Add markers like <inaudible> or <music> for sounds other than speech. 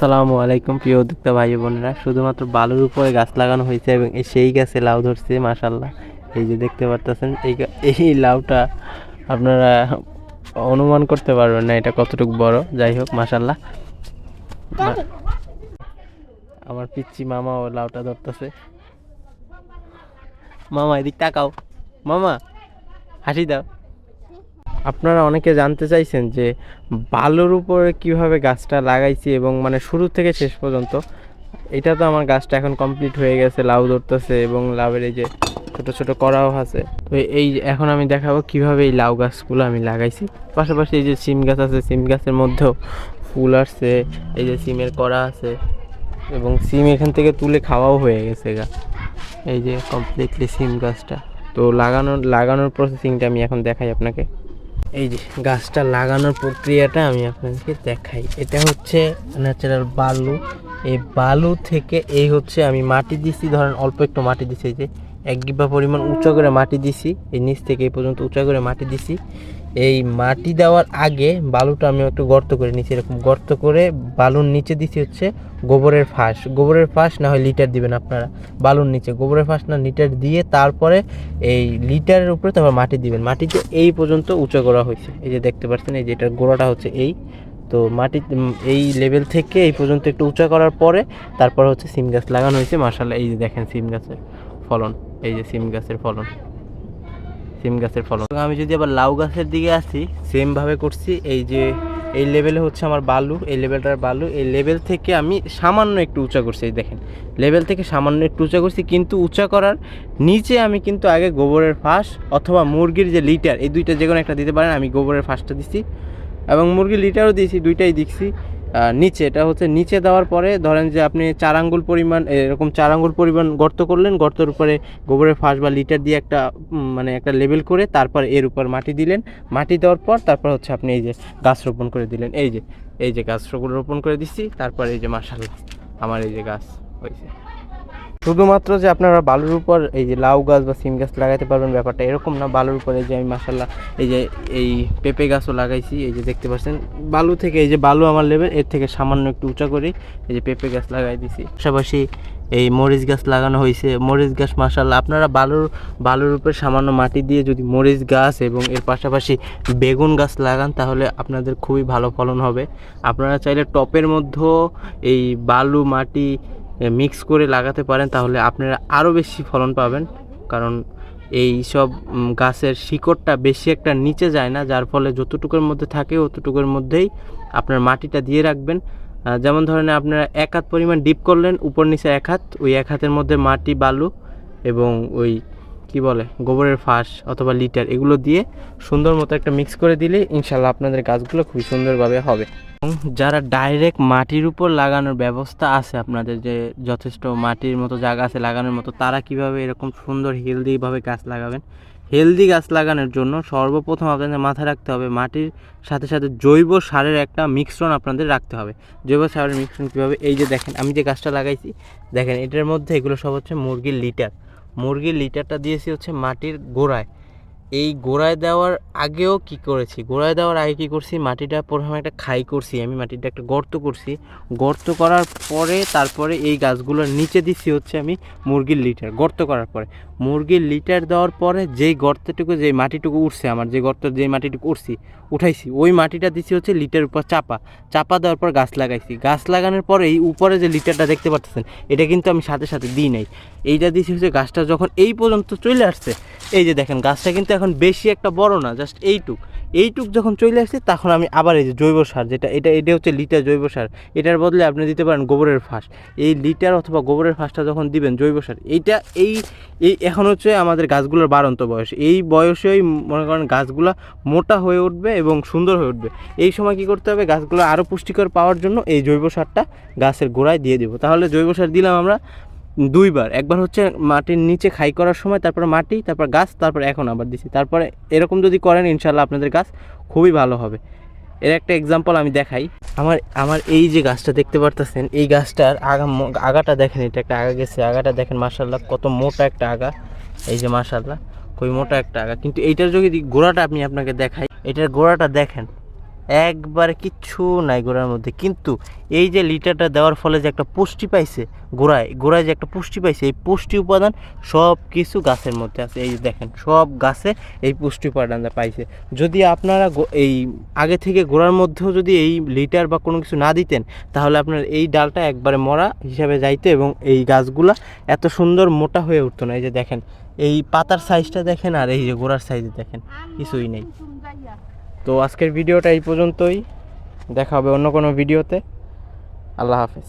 আসসালামু আলাইকুম, প্রিয় উদ্যোক্তা ভাই বোনেরা। শুধুমাত্র বালুর উপরে গাছ লাগানো হয়েছে এবং সেই গাছে লাউ ধরছে মাশাল্লাহ এই যে দেখতে পারতেছেন, এই <laughs> এই লাউটা আপনারা অনুমান করতে পারবেন না এটা কতটুকু বড়। যাই হোক মাশাল্লাহ মা- আমার পিচ্ছি মামা ও লাউটা ধরতেছে। মামা, এদিক তাকাও। মামা, হাসি দাও। আপনারা অনেকে জানতে চাইছেন যে বালুর উপরে কীভাবে গাছটা লাগাইছি এবং মানে শুরু থেকে শেষ পর্যন্ত, এটা তো আমার গাছটা এখন কমপ্লিট হয়ে গেছে, লাউ ধরতেছে এবং লাউয়ের এই যে ছোট ছোট করাও আছে। তো এই এখন আমি দেখাবো কীভাবে এই লাউ গাছগুলো আমি লাগাইছি। পাশাপাশি এই যে সিম গাছ আছে, সিম গাছের মধ্যেও ফুল আসছে, এই যে সিমের করা আছে এবং সিম এখান থেকে তুলে খাওয়াও হয়ে গেছে গা। এই যে কমপ্লিটলি সিম গাছটা। তো লাগানোর লাগানোর প্রসেসিংটা আমি এখন দেখাই আপনাকে। এই যে গাছটা লাগানোর প্রক্রিয়াটা আমি আপনাদেরকে দেখাই। এটা হচ্ছে ন্যাচারাল বালু। এই বালু থেকে এই হচ্ছে আমি মাটি দিছি। ধরেন অল্প একটু মাটি দিছি। যে এক গিবা পরিমাণ উঁচা করে মাটি দিছি। এই নিচ থেকে এই পর্যন্ত উঁচা করে মাটি দিছি। এই মাটি দেওয়ার আগে বালুটা আমি একটু গর্ত করে নিচে এরকম গর্ত করে বালুর নিচে দিছি হচ্ছে গোবরের ফাঁস। গোবরের ফাঁস না হয় লিটার দিবেন আপনারা। বালুর নিচে গোবরের ফাঁস না, লিটার দিয়ে তারপরে এই লিটারের উপরে তারপর মাটি দিবেন। মাটিতে এই পর্যন্ত উঁচু করা হয়েছে। এই যে দেখতে পাচ্ছেন, এই যে এটার গোড়াটা হচ্ছে এই। তো মাটি এই লেভেল থেকে এই পর্যন্ত একটু উঁচা করার পরে তারপর হচ্ছে সিম গাছ লাগানো হয়েছে। মার্শাল্লাহ এই যে দেখেন সিম গাছের ফলন, এই যে সিম গাছের ফলন। সিম গাছের ফলন। আমি যদি আবার লাউ গাছের দিকে আসি সেমভাবে করছি, এই যে, এই লেভেলে হচ্ছে আমার বালু, এই লেভেলটার বালু, এই লেভেল থেকে আমি সামান্য একটু উঁচা করছি, এই দেখেন। লেভেল থেকে সামান্য একটু উঁচা করছি, কিন্তু উঁচা করার নিচে আমি কিন্তু আগে গোবরের ফাঁস অথবা মুরগির যে লিটার এই দুইটা যে কোনো একটা দিতে পারেন, আমি গোবরের ফাঁসটা দিছি। এবং মুরগির লিটারও দিয়েছি, দুইটাই দিচ্ছি। নিচে, এটা হচ্ছে নিচে দেওয়ার পরে ধরেন যে আপনি চার আঙ্গুল পরিমাণ, এরকম চার আঙ্গুল পরিমাণ গর্ত করলেন, গর্তের উপরে গোবরের ফাঁস বা লিটার দিয়ে একটা মানে একটা লেবেল করে তারপর এর উপর মাটি দিলেন। মাটি দেওয়ার পর তারপর হচ্ছে আপনি এই যে গাছ রোপণ করে দিলেন। এই যে এই যে গাছ রোপণ করে দিচ্ছি, তারপর এই যে মাসাল্লাহ আমার এই যে গাছ হয়েছে। শুধুমাত্র যে আপনারা বালুর উপর এই যে লাউ গাছ বা সিম গাছ লাগাতে পারবেন ব্যাপারটা এরকম না, বালুর উপরে যে আমি মাসাল্লাহ এই যে এই পেঁপে গাছও লাগাইছি, এই যে দেখতে পাচ্ছেন, বালু থেকে এই যে বালু আমার লেভেল এর থেকে সামান্য একটু উঁচা করে এই যে পেঁপে গাছ লাগাই দিছি। পাশাপাশি এই মরিচ গাছ লাগানো হয়েছে, মরিচ গাছ মাসাল্লাহ আপনারা বালুর বালুর উপরে সামান্য মাটি দিয়ে যদি মরিচ গাছ এবং এর পাশাপাশি বেগুন গাছ লাগান, তাহলে আপনাদের খুবই ভালো ফলন হবে। আপনারা চাইলে টপের মধ্যেও এই বালু, মাটি মিক্স করে লাগাতে পারেন, তাহলে আপনারা আরও বেশি ফলন পাবেন। কারণ এই সব গাছের শিকড়টা বেশি একটা নিচে যায় না, যার ফলে যতটুকুর মধ্যে থাকে অতটুকুর মধ্যেই আপনার মাটিটা দিয়ে রাখবেন। যেমন ধরেন আপনারা এক হাত পরিমাণ ডিপ করলেন, উপর নিচে এক হাত, ওই এক হাতের মধ্যে মাটি, বালু এবং ওই কি বলে, গোবরের ফাঁস অথবা লিটার এগুলো দিয়ে সুন্দর মতো একটা মিক্স করে দিলে ইনশাল্লাহ আপনাদের গাছগুলো খুবই সুন্দরভাবে হবে। যারা ডাইরেক্ট মাটির উপর লাগানোর ব্যবস্থা আছে আপনাদের যে যথেষ্ট মাটির মতো জায়গা আছে লাগানোর মতো, তারা কীভাবে এরকম সুন্দর হেলদিভাবে গাছ লাগাবেন? হেলদি গাছ লাগানোর জন্য সর্বপ্রথম আপনাদের মাথায় রাখতে হবে মাটির সাথে সাথে জৈব সারের একটা মিশ্রণ আপনাদের রাখতে হবে। জৈব সারের মিশ্রণ কীভাবে, এই যে দেখেন, আমি যে গাছটা লাগাইছি, দেখেন এটার মধ্যে এগুলো সব হচ্ছে মুরগির লিটার মুরগির লিটারটা দিয়েছি হচ্ছে মাটির গোড়ায়। এই গোড়ায় দেওয়ার আগেও কি করেছি? গোড়ায় দেওয়ার আগে কি করছি? মাটিটা প্রথমে একটা খাই করছি আমি, মাটিটা একটা গর্ত করছি। গর্ত করার পরে তারপরে এই গাছগুলোর নিচে দিছি হচ্ছে আমি মুরগির লিটার, গর্ত করার পরে। মুরগির লিটার দেওয়ার পরে যেই গর্তটুকু, যেই মাটিটুকু উঠছে আমার, যে গর্ত যেই মাটিটুকু উঠছি, উঠাইছি, ওই মাটিটা দিছি হচ্ছে লিটার উপর চাপা। চাপা দেওয়ার পর গাছ লাগাইছি। গাছ লাগানোর পরে এই উপরে যে লিটারটা দেখতে পাচ্ছেন, এটা কিন্তু আমি সাথে সাথে দিই নাই। এইটা দিছি হচ্ছে গাছটা যখন এই পর্যন্ত চলে আসছে, এই যে দেখেন, গাছটা কিন্তু এখন বেশি একটা বড় না জাস্ট এইটুক। এইটুক যখন চলে আসছে, তখন আমি আবার এই যে জৈব সার, যেটা এটা এটা হচ্ছে লিটার জৈব সার, এটার বদলে আপনি দিতে পারেন গোবরের ফাঁস। এই লিটার অথবা গোবরের ফাঁসটা যখন দিবেন জৈব সার, এইটা এই এই এখন হচ্ছে আমাদের গাছগুলোর বাড়ন্ত বয়স। এই বয়সেই মনে করেন গাছগুলো মোটা হয়ে উঠবে এবং সুন্দর হয়ে উঠবে। এই সময় কি করতে হবে? গাছগুলো আরও পুষ্টিকর পাওয়ার জন্য এই জৈব সারটা গাছের গোড়ায় দিয়ে দেবো। তাহলে জৈব সার দিলাম আমরা দুইবার। একবার হচ্ছে মাটির নিচে খাই করার সময়, তারপর মাটি, তারপর গাছ, তারপর এখন আবার দিছি। তারপরে এরকম যদি করেন ইনশাল্লাহ আপনাদের গাছ খুবই ভালো হবে। এর একটা এক্সাম্পল আমি দেখাই। আমার আমার এই যে গাছটা দেখতে পারতেছেন, এই গাছটার আগা, আগাটা দেখেন, এটা একটা আগা গেছে। আগাটা দেখেন মার্শাল্লাহ কত মোটা একটা আগা। এই যে মার্শাল্লাহ খুবই মোটা একটা আগা। কিন্তু এইটার যদি গোড়াটা আমি আপনাকে দেখাই, এটার গোড়াটা দেখেন। একবারে কিচ্ছু নাই গোড়ার মধ্যে। কিন্তু এই যে লিটারটা দেওয়ার ফলে যে একটা পুষ্টি পাইছে গোড়ায় গোড়ায় যে একটা পুষ্টি পাইছে, এই পুষ্টি উপাদান সব কিছু গাছের মধ্যে আছে। এই দেখেন, সব গাছে এই পুষ্টি উপাদানটা পাইছে। যদি আপনারা এই আগে থেকে গোড়ার মধ্যেও যদি এই লিটার বা কোনো কিছু না দিতেন, তাহলে আপনার এই ডালটা একবারে মরা হিসাবে যাইতো এবং এই গাছগুলা এত সুন্দর মোটা হয়ে উঠতো না। এই যে দেখেন, এই পাতার সাইজটা দেখেন আর এই যে গোড়ার সাইজ দেখেন, কিছুই নেই। তো আজকের ভিডিওটা এই পর্যন্তই। দেখা হবে অন্য কোনো ভিডিওতে। আল্লাহ হাফেজ।